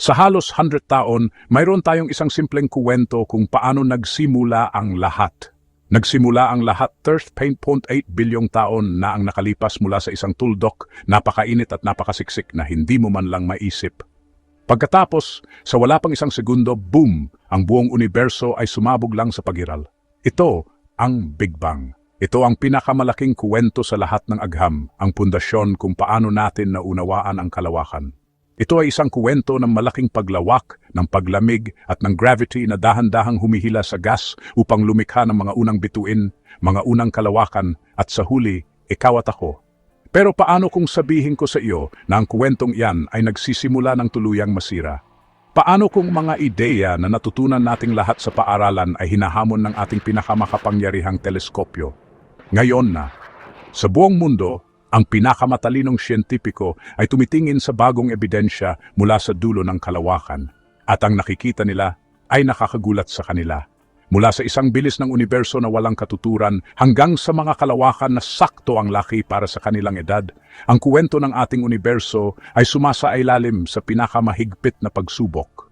Sa halos 100 taon, mayroon tayong isang simpleng kuwento kung paano nagsimula ang lahat. Nagsimula ang lahat 13.8 bilyong taon na ang nakalipas mula sa isang tuldok, napakainit at napakasiksik na hindi mo man lang maisip. Pagkatapos, sa wala pang isang segundo, boom! Ang buong universo ay sumabog lang sa pagiral. Ito ang Big Bang. Ito ang pinakamalaking kuwento sa lahat ng agham, ang pundasyon kung paano natin naunawaan ang kalawakan. Ito ay isang kuwento ng malaking paglawak, ng paglamig at ng gravity na dahan-dahang humihila sa gas upang lumikha ng mga unang bituin, mga unang kalawakan at sa huli, ikaw at ako. Pero paano kung sabihin ko sa iyo na ang kuwentong iyan ay nagsisimula ng tuluyang masira? Paano kung mga ideya na natutunan nating lahat sa paaralan ay hinahamon ng ating pinakamakapangyarihang teleskopyo? Ngayon na, sa buong mundo, ang pinakamatalinong siyentipiko ay tumitingin sa bagong ebidensya mula sa dulo ng kalawakan. At ang nakikita nila ay nakakagulat sa kanila. Mula sa isang bilis ng universo na walang katuturan hanggang sa mga kalawakan na sakto ang laki para sa kanilang edad, ang kuwento ng ating universo ay sumasailalim sa pinakamahigpit na pagsubok.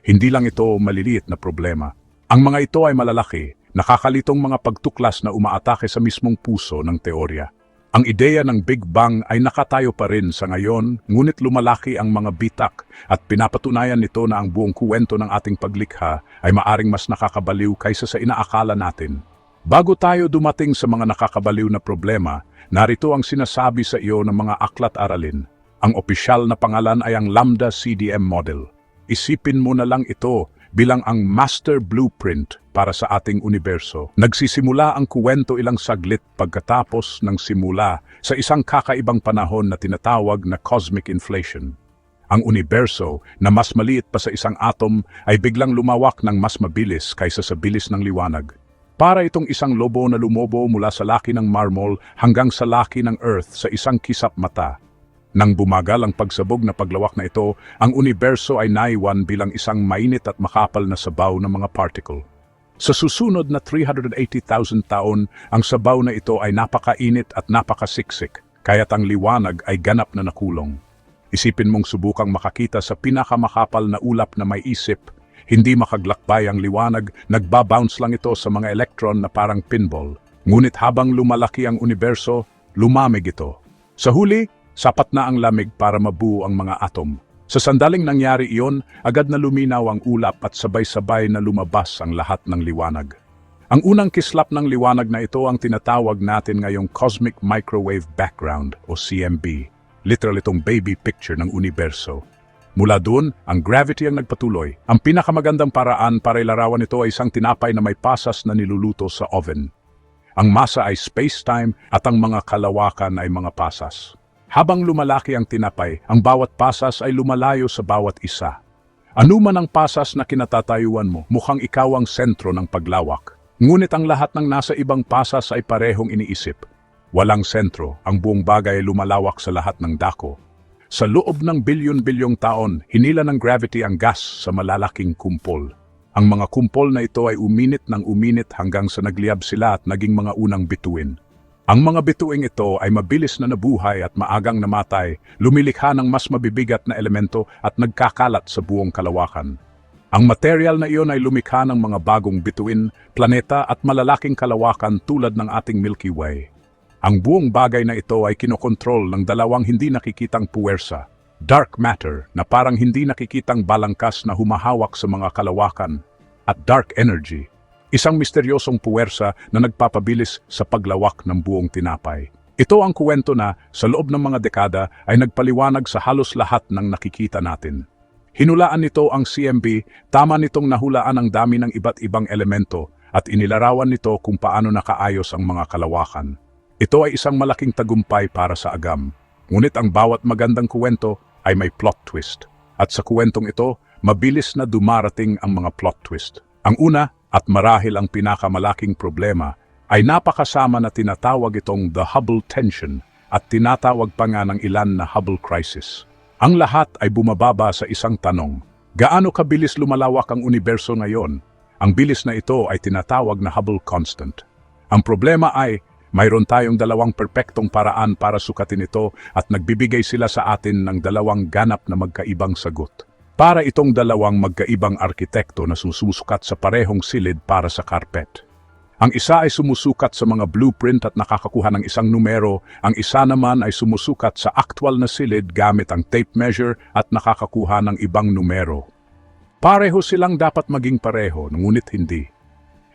Hindi lang ito maliliit na problema. Ang mga ito ay malalaki, nakakalitong mga pagtuklas na umaatake sa mismong puso ng teorya. Ang ideya ng Big Bang ay nakatayo pa rin sa ngayon, ngunit lumalaki ang mga bitak at pinapatunayan nito na ang buong kuwento ng ating paglikha ay maaring mas nakakabaliw kaysa sa inaakala natin. Bago tayo dumating sa mga nakakabaliw na problema, narito ang sinasabi sa iyo ng mga aklat aralin. Ang opisyal na pangalan ay ang Lambda CDM model. Isipin mo na lang ito bilang ang master blueprint para sa ating universo. Nagsisimula ang kuwento ilang saglit pagkatapos ng simula sa isang kakaibang panahon na tinatawag na cosmic inflation. Ang universo na mas maliit pa sa isang atom ay biglang lumawak ng mas mabilis kaysa sa bilis ng liwanag. Para itong isang lobo na lumobo mula sa laki ng marmol hanggang sa laki ng Earth sa isang kisap mata. Nang bumagal ang pagsabog na paglawak na ito, ang universo ay naiwan bilang isang mainit at makapal na sabaw ng mga particle. Sa susunod na 380,000 taon, ang sabaw na ito ay napakainit at napakasiksik, kaya't ang liwanag ay ganap na nakulong. Isipin mong subukang makakita sa pinakamakapal na ulap na may isip, hindi makaglakbay ang liwanag, nagbabounce lang ito sa mga electron na parang pinball. Ngunit habang lumalaki ang universo, lumamig ito. Sa huli, Sapat na ang lamig para mabuo ang mga atom. Sa sandaling nangyari iyon, agad na luminaw ang ulap at sabay-sabay na lumabas ang lahat ng liwanag. Ang unang kislap ng liwanag na ito ang tinatawag natin ngayong Cosmic Microwave Background o CMB. Literal itong baby picture ng universo. Mula doon, ang gravity ang nagpatuloy. Ang pinakamagandang paraan para ilarawan ito ay isang tinapay na may pasas na niluluto sa oven. Ang masa ay space-time at ang mga kalawakan ay mga pasas. Habang lumalaki ang tinapay, ang bawat pasas ay lumalayo sa bawat isa. Ano man ang pasas na kinatatayuan mo, mukhang ikaw ang sentro ng paglawak. Ngunit ang lahat ng nasa ibang pasas ay parehong iniisip. Walang sentro, ang buong bagay ay lumalawak sa lahat ng dako. Sa loob ng bilyon-bilyong taon, hinila ng gravity ang gas sa malalaking kumpol. Ang mga kumpol na ito ay uminit ng uminit hanggang sa nagliyab sila at naging mga unang bituin. Ang mga bituing ito ay mabilis na nabuhay at maagang namatay, lumilikha ng mas mabibigat na elemento at nagkakalat sa buong kalawakan. Ang material na iyon ay lumikha ng mga bagong bituin, planeta at malalaking kalawakan tulad ng ating Milky Way. Ang buong bagay na ito ay kinokontrol ng dalawang hindi nakikitang puwersa, dark matter na parang hindi nakikitang balangkas na humahawak sa mga kalawakan, at dark energy Isang misteryosong puwersa na nagpapabilis sa paglawak ng buong tinapay. Ito ang kuwento na, sa loob ng mga dekada, ay nagpaliwanag sa halos lahat ng nakikita natin. Hinulaan nito ang CMB, tama nitong nahulaan ang dami ng iba't ibang elemento at inilarawan nito kung paano nakaayos ang mga kalawakan. Ito ay isang malaking tagumpay para sa agam. Ngunit ang bawat magandang kuwento ay may plot twist. At sa kuwentong ito, mabilis na dumarating ang mga plot twist. Ang una, at marahil ang pinakamalaking problema ay napakasama na tinatawag itong the Hubble tension at tinatawag pa nga ng ilan na Hubble crisis. Ang lahat ay bumababa sa isang tanong. Gaano kabilis lumalawak ang universo ngayon? Ang bilis na ito ay tinatawag na Hubble constant. Ang problema ay mayroon tayong dalawang perpektong paraan para sukatin ito at nagbibigay sila sa atin ng dalawang ganap na magkaibang sagot. Para itong dalawang magkaibang arkitekto na susukat sa parehong silid para sa carpet. Ang isa ay sumusukat sa mga blueprint at nakakakuha ng isang numero, ang isa naman ay sumusukat sa aktwal na silid gamit ang tape measure at nakakakuha ng ibang numero. Pareho silang dapat maging pareho, ngunit hindi.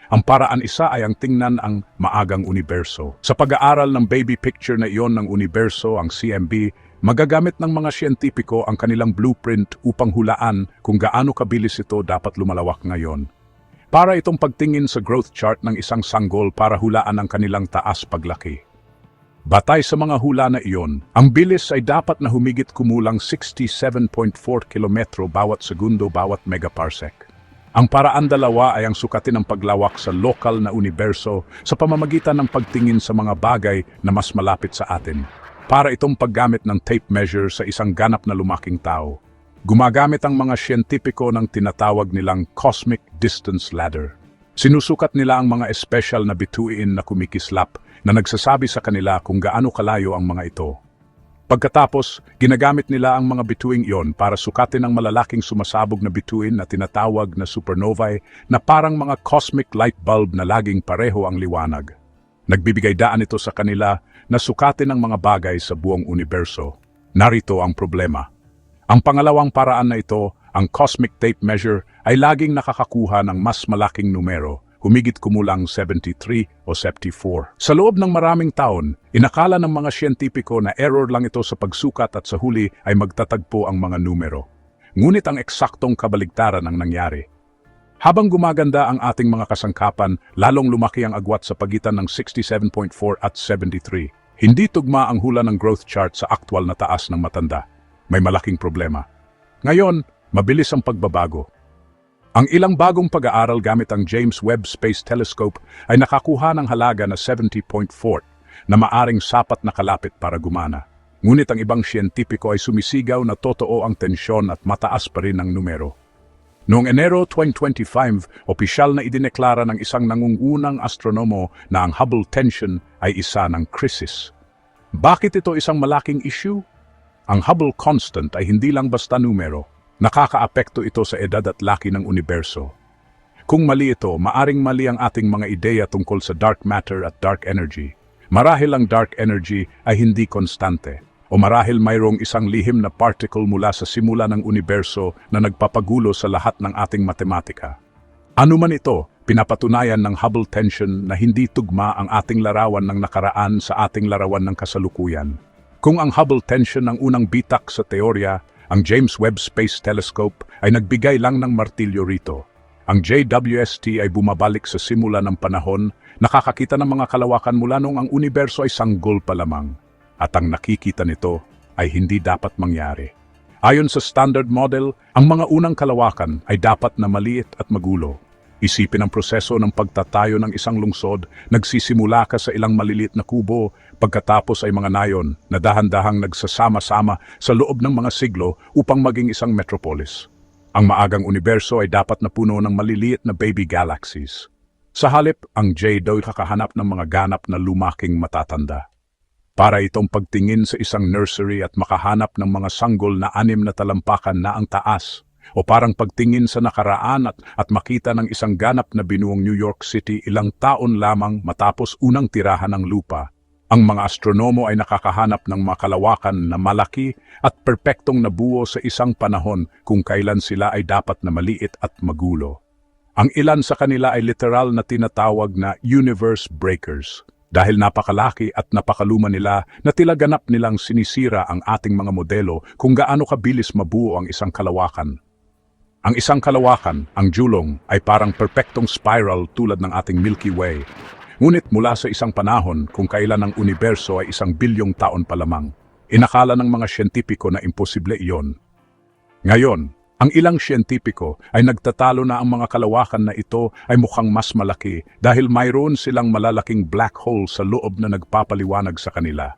Ang paraan isa ay ang tingnan ang maagang universo. Sa pag-aaral ng baby picture na iyon ng universo, ang CMB, magagamit ng mga siyentipiko ang kanilang blueprint upang hulaan kung gaano kabilis ito dapat lumalawak ngayon. Para itong pagtingin sa growth chart ng isang sanggol para hulaan ang kanilang taas paglaki. Batay sa mga hula na iyon, ang bilis ay dapat na humigit kumulang 67.4 kilometro bawat segundo bawat megaparsec. Ang paraan dalawa ay ang sukatin ng paglawak sa lokal na universo sa pamamagitan ng pagtingin sa mga bagay na mas malapit sa atin. Para itong paggamit ng tape measure sa isang ganap na lumaking tao. Gumagamit ang mga siyentipiko ng tinatawag nilang cosmic distance ladder. Sinusukat nila ang mga espesyal na bituin na kumikislap na nagsasabi sa kanila kung gaano kalayo ang mga ito. Pagkatapos, ginagamit nila ang mga bituing iyon para sukatin ang malalaking sumasabog na bituin na tinatawag na supernovae na parang mga cosmic light bulb na laging pareho ang liwanag. Nagbibigay daan ito sa kanila na sukatin ang mga bagay sa buong universo. Narito ang problema. Ang pangalawang paraan na ito, ang cosmic tape measure, ay laging nakakakuha ng mas malaking numero, humigit kumulang 73 o 74. Sa loob ng maraming taon, inakala ng mga siyentipiko na error lang ito sa pagsukat at sa huli ay magtatagpo ang mga numero. Ngunit ang eksaktong kabaligtaran ang nangyari. Habang gumaganda ang ating mga kasangkapan, lalong lumaki ang agwat sa pagitan ng 67.4 at 73. Hindi tugma ang hula ng growth chart sa aktwal na taas ng matanda. May malaking problema. Ngayon, mabilis ang pagbabago. Ang ilang bagong pag-aaral gamit ang James Webb Space Telescope ay nakakuha ng halaga na 70.4 na maaring sapat na kalapit para gumana. Ngunit ang ibang siyentipiko ay sumisigaw na totoo ang tensyon at mataas pa rin ang numero. Noong Enero 2025, opisyal na idineklara ng isang nangungunang astronomo na ang Hubble tension ay isa ng krisis. Bakit ito isang malaking issue? Ang Hubble constant ay hindi lang basta numero. Nakakaapekto ito sa edad at laki ng universo. Kung mali ito, maaring mali ang ating mga ideya tungkol sa dark matter at dark energy. Marahil ang dark energy ay hindi konstante. O marahil mayroong isang lihim na particle mula sa simula ng universo na nagpapagulo sa lahat ng ating matematika. Ano man ito, pinapatunayan ng Hubble tension na hindi tugma ang ating larawan ng nakaraan sa ating larawan ng kasalukuyan. Kung ang Hubble tension ang unang bitak sa teorya, ang James Webb Space Telescope ay nagbigay lang ng martilyo rito. Ang JWST ay bumabalik sa simula ng panahon, nakakakita ng mga kalawakan mula noong ang universo ay sanggol pa lamang. At ang nakikita nito ay hindi dapat mangyari. Ayon sa standard model, ang mga unang kalawakan ay dapat na maliit at magulo. Isipin ang proseso ng pagtatayo ng isang lungsod, nagsisimula ka sa ilang maliliit na kubo, pagkatapos ay mga nayon na dahan-dahang nagsasama-sama sa loob ng mga siglo upang maging isang metropolis. Ang maagang universo ay dapat na puno ng maliliit na baby galaxies. Sa halip, ang J daw kakahanap ng mga ganap na lumaking matatanda. Para itong pagtingin sa isang nursery at makahanap ng mga sanggol na anim na talampakan na ang taas, o parang pagtingin sa nakaraan at, at makita ng isang ganap na binuong New York City ilang taon lamang matapos unang tirahan ng lupa. Ang mga astronomo ay nakakahanap ng makalawakan na malaki at perpektong nabuo sa isang panahon kung kailan sila ay dapat na maliit at magulo. Ang ilan sa kanila ay literal na tinatawag na universe breakers dahil napakalaki at napakaluma nila na tila ganap nilang sinisira ang ating mga modelo kung gaano kabilis mabuo ang isang kalawakan. Ang isang kalawakan, ang julong, ay parang perpektong spiral tulad ng ating Milky Way. Ngunit mula sa isang panahon kung kailan ang universo ay isang bilyong taon pa lamang, inakala ng mga siyentipiko na imposible iyon. Ngayon, ang ilang siyentipiko ay nagtatalo na ang mga kalawakan na ito ay mukhang mas malaki dahil mayroon silang malalaking black hole sa loob na nagpapaliwanag sa kanila.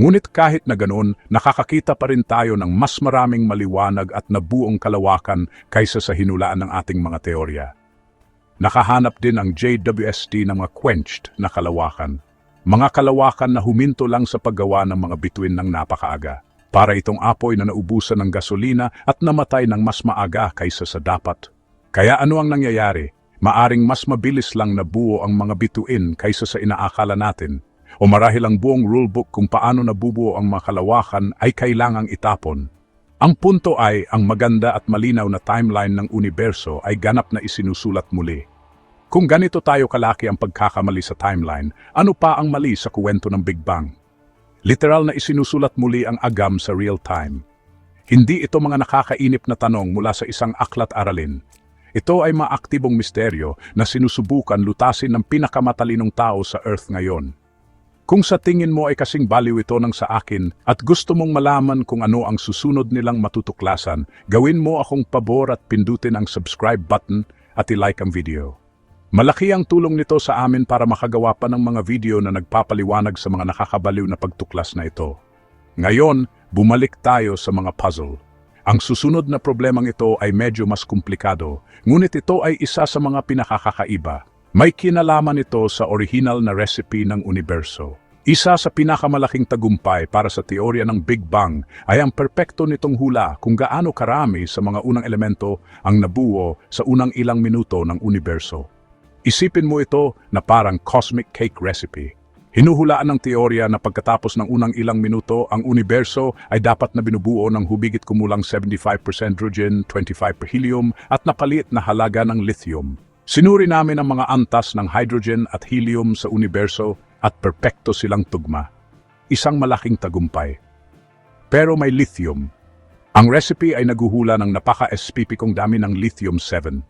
Ngunit kahit na ganoon, nakakakita pa rin tayo ng mas maraming maliwanag at nabuong kalawakan kaysa sa hinulaan ng ating mga teorya. Nakahanap din ang JWST ng mga quenched na kalawakan. Mga kalawakan na huminto lang sa paggawa ng mga bituin ng napakaaga. Para itong apoy na naubusan ng gasolina at namatay ng mas maaga kaysa sa dapat. Kaya ano ang nangyayari? Maaring mas mabilis lang nabuo ang mga bituin kaysa sa inaakala natin. O marahil ang buong rulebook kung paano nabubuo ang mga kalawakan ay kailangang itapon. Ang punto ay ang maganda at malinaw na timeline ng universo ay ganap na isinusulat muli. Kung ganito tayo kalaki ang pagkakamali sa timeline, ano pa ang mali sa kuwento ng Big Bang? Literal na isinusulat muli ang agam sa real time. Hindi ito mga nakakainip na tanong mula sa isang aklat aralin. Ito ay mga aktibong misteryo na sinusubukan lutasin ng pinakamatalinong tao sa Earth ngayon. Kung sa tingin mo ay kasing baliw ito ng sa akin at gusto mong malaman kung ano ang susunod nilang matutuklasan, gawin mo akong pabor at pindutin ang subscribe button at i-like ang video. Malaki ang tulong nito sa amin para makagawa pa ng mga video na nagpapaliwanag sa mga nakakabaliw na pagtuklas na ito. Ngayon, bumalik tayo sa mga puzzle. Ang susunod na problemang ito ay medyo mas komplikado, ngunit ito ay isa sa mga pinakakakaiba. May kinalaman ito sa original na recipe ng universo. Isa sa pinakamalaking tagumpay para sa teorya ng Big Bang ay ang perpekto nitong hula kung gaano karami sa mga unang elemento ang nabuo sa unang ilang minuto ng universo. Isipin mo ito na parang cosmic cake recipe. Hinuhulaan ng teorya na pagkatapos ng unang ilang minuto, ang universo ay dapat na binubuo ng hubigit kumulang 75% hydrogen, 25% helium at napaliit na halaga ng lithium. Sinuri namin ang mga antas ng hydrogen at helium sa universo at perpekto silang tugma. Isang malaking tagumpay. Pero may lithium. Ang recipe ay naguhula ng napaka-espipikong dami ng lithium-7.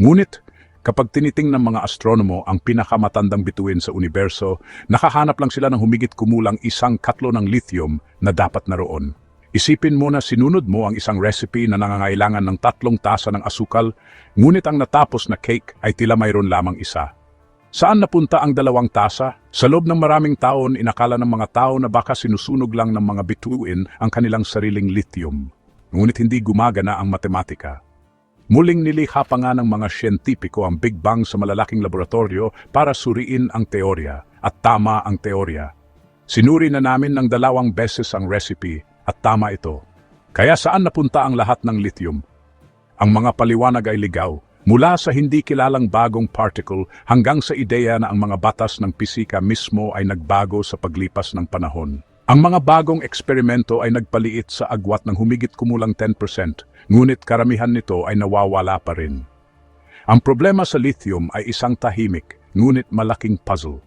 Ngunit, Kapag tiniting ng mga astronomo ang pinakamatandang bituin sa universo, nakahanap lang sila ng humigit kumulang isang katlo ng lithium na dapat naroon. Isipin mo na sinunod mo ang isang recipe na nangangailangan ng tatlong tasa ng asukal, ngunit ang natapos na cake ay tila mayroon lamang isa. Saan napunta ang dalawang tasa? Sa loob ng maraming taon, inakala ng mga tao na baka sinusunog lang ng mga bituin ang kanilang sariling lithium. Ngunit hindi gumagana ang matematika. Muling nilikha pa nga ng mga siyentipiko ang Big Bang sa malalaking laboratorio para suriin ang teorya at tama ang teorya. Sinuri na namin ng dalawang beses ang recipe at tama ito. Kaya saan napunta ang lahat ng lithium? Ang mga paliwanag ay ligaw, mula sa hindi kilalang bagong particle hanggang sa ideya na ang mga batas ng pisika mismo ay nagbago sa paglipas ng panahon. Ang mga bagong eksperimento ay nagpaliit sa agwat ng humigit kumulang 10%, ngunit karamihan nito ay nawawala pa rin. Ang problema sa lithium ay isang tahimik, ngunit malaking puzzle.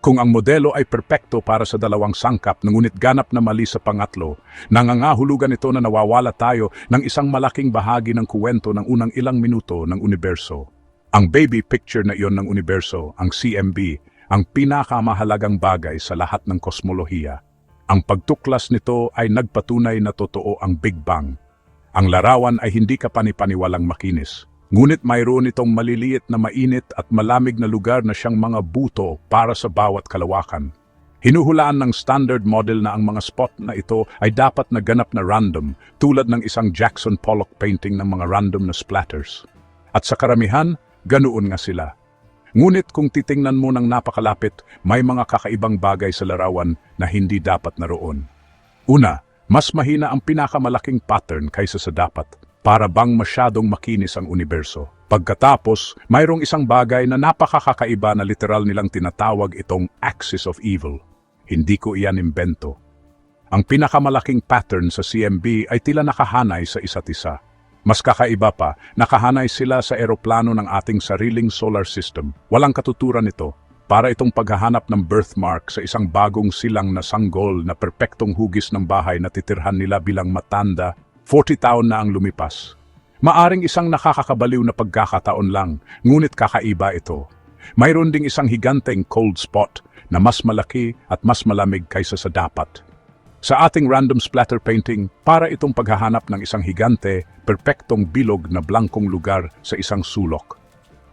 Kung ang modelo ay perpekto para sa dalawang sangkap ngunit ganap na mali sa pangatlo, nangangahulugan ito na nawawala tayo ng isang malaking bahagi ng kuwento ng unang ilang minuto ng universo. Ang baby picture na iyon ng universo, ang CMB, ang pinakamahalagang bagay sa lahat ng kosmolohiya. Ang pagtuklas nito ay nagpatunay na totoo ang Big Bang. Ang larawan ay hindi ka panipaniwalang makinis. Ngunit mayroon itong maliliit na mainit at malamig na lugar na siyang mga buto para sa bawat kalawakan. Hinuhulaan ng standard model na ang mga spot na ito ay dapat na ganap na random tulad ng isang Jackson Pollock painting ng mga random na splatters. At sa karamihan, ganoon nga sila. Ngunit kung titingnan mo ng napakalapit, may mga kakaibang bagay sa larawan na hindi dapat naroon. Una, mas mahina ang pinakamalaking pattern kaysa sa dapat, para bang masyadong makinis ang universo. Pagkatapos, mayroong isang bagay na napakakakaiba na literal nilang tinatawag itong axis of evil. Hindi ko iyan imbento. Ang pinakamalaking pattern sa CMB ay tila nakahanay sa isa't isa. Mas kakaiba pa, nakahanay sila sa eroplano ng ating sariling solar system. Walang katuturan ito. Para itong paghahanap ng birthmark sa isang bagong silang na sanggol na perpektong hugis ng bahay na titirhan nila bilang matanda, 40 taon na ang lumipas. Maaring isang nakakakabaliw na pagkakataon lang, ngunit kakaiba ito. Mayroon ding isang higanteng cold spot na mas malaki at mas malamig kaysa sa dapat. Sa ating random splatter painting, para itong paghahanap ng isang higante, perpektong bilog na blankong lugar sa isang sulok.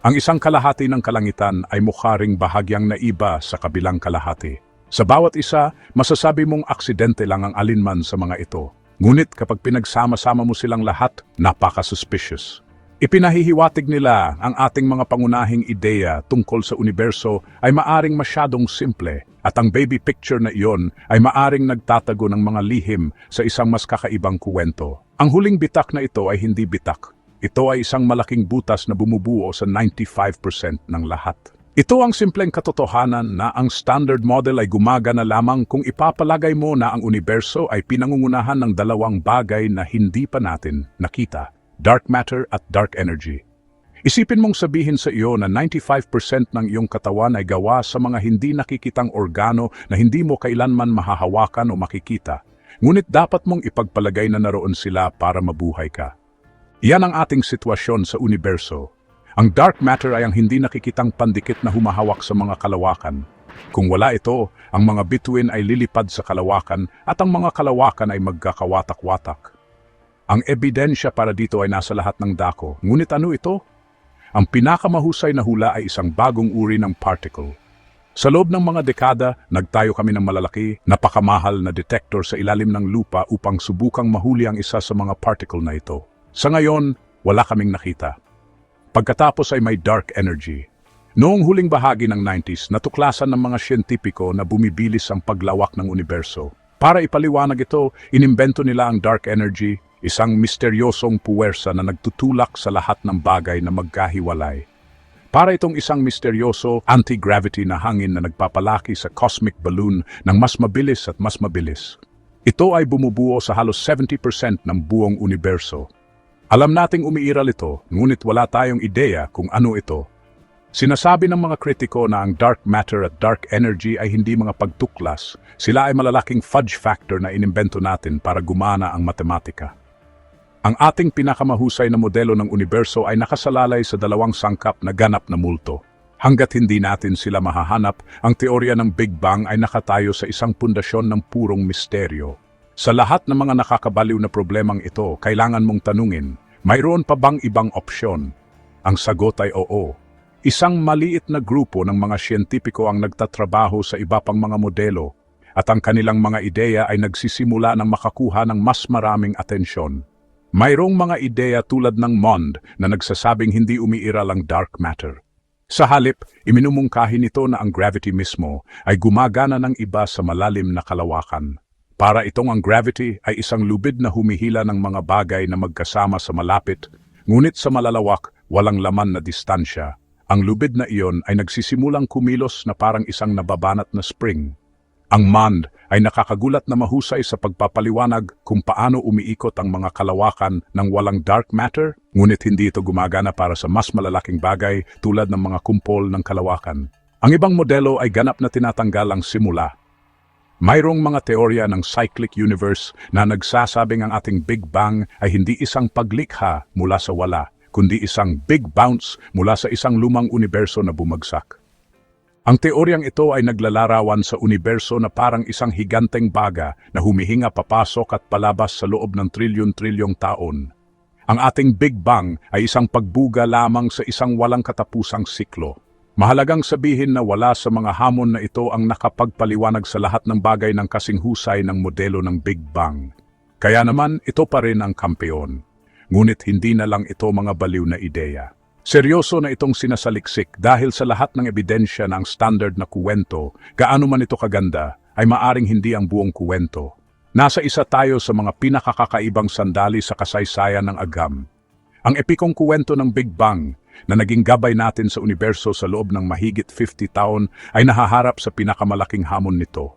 Ang isang kalahati ng kalangitan ay mukha bahagyang naiba sa kabilang kalahati. Sa bawat isa, masasabi mong aksidente lang ang alinman sa mga ito. Ngunit kapag pinagsama-sama mo silang lahat, napaka-suspicious. Ipinahihiwatig nila ang ating mga pangunahing ideya tungkol sa universo ay maaring masyadong simple at ang baby picture na iyon ay maaring nagtatago ng mga lihim sa isang mas kakaibang kuwento. Ang huling bitak na ito ay hindi bitak. Ito ay isang malaking butas na bumubuo sa 95% ng lahat. Ito ang simpleng katotohanan na ang standard model ay gumagana lamang kung ipapalagay mo na ang universo ay pinangungunahan ng dalawang bagay na hindi pa natin nakita, dark matter at dark energy. Isipin mong sabihin sa iyo na 95% ng iyong katawan ay gawa sa mga hindi nakikitang organo na hindi mo kailanman mahahawakan o makikita. Ngunit dapat mong ipagpalagay na naroon sila para mabuhay ka. Yan ang ating sitwasyon sa universo. Ang dark matter ay ang hindi nakikitang pandikit na humahawak sa mga kalawakan. Kung wala ito, ang mga bituin ay lilipad sa kalawakan at ang mga kalawakan ay magkakawatak-watak. Ang ebidensya para dito ay nasa lahat ng dako. Ngunit ano ito? Ang pinakamahusay na hula ay isang bagong uri ng particle. Sa loob ng mga dekada, nagtayo kami ng malalaki, napakamahal na detector sa ilalim ng lupa upang subukang mahuli ang isa sa mga particle na ito. Sa ngayon, wala kaming nakita. Pagkatapos ay may dark energy. Noong huling bahagi ng 90s, natuklasan ng mga siyentipiko na bumibilis ang paglawak ng universo. Para ipaliwanag ito, inimbento nila ang dark energy, isang misteryosong puwersa na nagtutulak sa lahat ng bagay na magkahiwalay. Para itong isang misteryoso anti-gravity na hangin na nagpapalaki sa cosmic balloon ng mas mabilis at mas mabilis. Ito ay bumubuo sa halos 70% ng buong universo. Alam nating umiiral ito, ngunit wala tayong ideya kung ano ito. Sinasabi ng mga kritiko na ang dark matter at dark energy ay hindi mga pagtuklas. Sila ay malalaking fudge factor na inimbento natin para gumana ang matematika. Ang ating pinakamahusay na modelo ng universo ay nakasalalay sa dalawang sangkap na ganap na multo. Hanggat hindi natin sila mahahanap, ang teorya ng Big Bang ay nakatayo sa isang pundasyon ng purong misteryo. Sa lahat ng mga nakakabaliw na problemang ito, kailangan mong tanungin, mayroon pa bang ibang opsyon? Ang sagot ay oo. Isang maliit na grupo ng mga siyentipiko ang nagtatrabaho sa iba pang mga modelo at ang kanilang mga ideya ay nagsisimula ng makakuha ng mas maraming atensyon. Mayroong mga ideya tulad ng MOND na nagsasabing hindi umiiral ang dark matter. Sa halip, iminumungkahi nito na ang gravity mismo ay gumagana ng iba sa malalim na kalawakan. Para itong ang gravity ay isang lubid na humihila ng mga bagay na magkasama sa malapit, ngunit sa malalawak, walang laman na distansya. Ang lubid na iyon ay nagsisimulang kumilos na parang isang nababanat na spring. Ang MAND ay nakakagulat na mahusay sa pagpapaliwanag kung paano umiikot ang mga kalawakan ng walang dark matter, ngunit hindi ito gumagana para sa mas malalaking bagay tulad ng mga kumpol ng kalawakan. Ang ibang modelo ay ganap na tinatanggal ang simula. Mayroong mga teorya ng cyclic universe na nagsasabing ang ating Big Bang ay hindi isang paglikha mula sa wala, kundi isang big bounce mula sa isang lumang universo na bumagsak. Ang teoryang ito ay naglalarawan sa universo na parang isang higanteng baga na humihinga papasok at palabas sa loob ng trilyon-trilyong taon. Ang ating Big Bang ay isang pagbuga lamang sa isang walang katapusang siklo. Mahalagang sabihin na wala sa mga hamon na ito ang nakapagpaliwanag sa lahat ng bagay ng kasing husay ng modelo ng Big Bang. Kaya naman ito pa rin ang kampeon. Ngunit hindi na lang ito mga baliw na ideya. Seryoso na itong sinasaliksik dahil sa lahat ng ebidensya ng standard na kuwento, gaano man ito kaganda, ay maaring hindi ang buong kuwento. Nasa isa tayo sa mga pinakakakaibang sandali sa kasaysayan ng agam. Ang epikong kuwento ng Big Bang na naging gabay natin sa universo sa loob ng mahigit 50 taon ay nahaharap sa pinakamalaking hamon nito.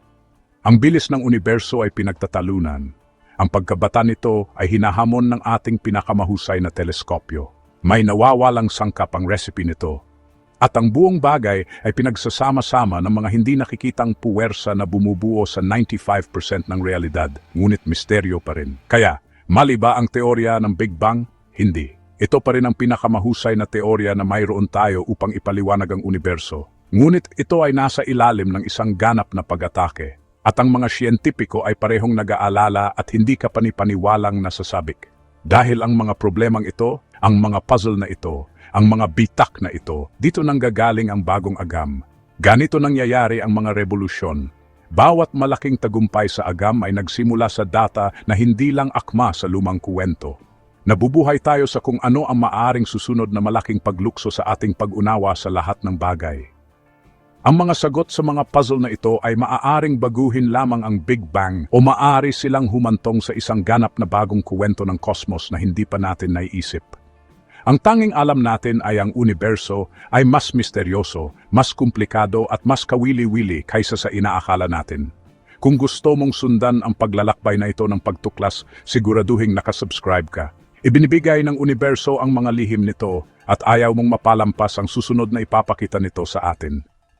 Ang bilis ng universo ay pinagtatalunan. Ang pagkabata nito ay hinahamon ng ating pinakamahusay na teleskopyo. May nawawalang sangkap ang recipe nito. At ang buong bagay ay pinagsasama-sama ng mga hindi nakikitang puwersa na bumubuo sa 95% ng realidad, ngunit misteryo pa rin. Kaya, mali ba ang teorya ng Big Bang? Hindi. Ito pa rin ang pinakamahusay na teorya na mayroon tayo upang ipaliwanag ang universo. Ngunit ito ay nasa ilalim ng isang ganap na pag-atake. At ang mga siyentipiko ay parehong nag-aalala at hindi ka panipaniwalang nasasabik. Dahil ang mga problemang ito, ang mga puzzle na ito, ang mga bitak na ito, dito nang gagaling ang bagong agam. Ganito nangyayari ang mga revolusyon. Bawat malaking tagumpay sa agam ay nagsimula sa data na hindi lang akma sa lumang kuwento. Nabubuhay tayo sa kung ano ang maaring susunod na malaking paglukso sa ating pag-unawa sa lahat ng bagay. Ang mga sagot sa mga puzzle na ito ay maaaring baguhin lamang ang Big Bang o maaari silang humantong sa isang ganap na bagong kuwento ng kosmos na hindi pa natin naiisip. Ang tanging alam natin ay ang universo ay mas misteryoso, mas komplikado at mas kawili-wili kaysa sa inaakala natin. Kung gusto mong sundan ang paglalakbay na ito ng pagtuklas, siguraduhing nakasubscribe ka. Ibinibigay ng universo ang mga lihim nito at ayaw mong mapalampas ang susunod na ipapakita nito sa atin.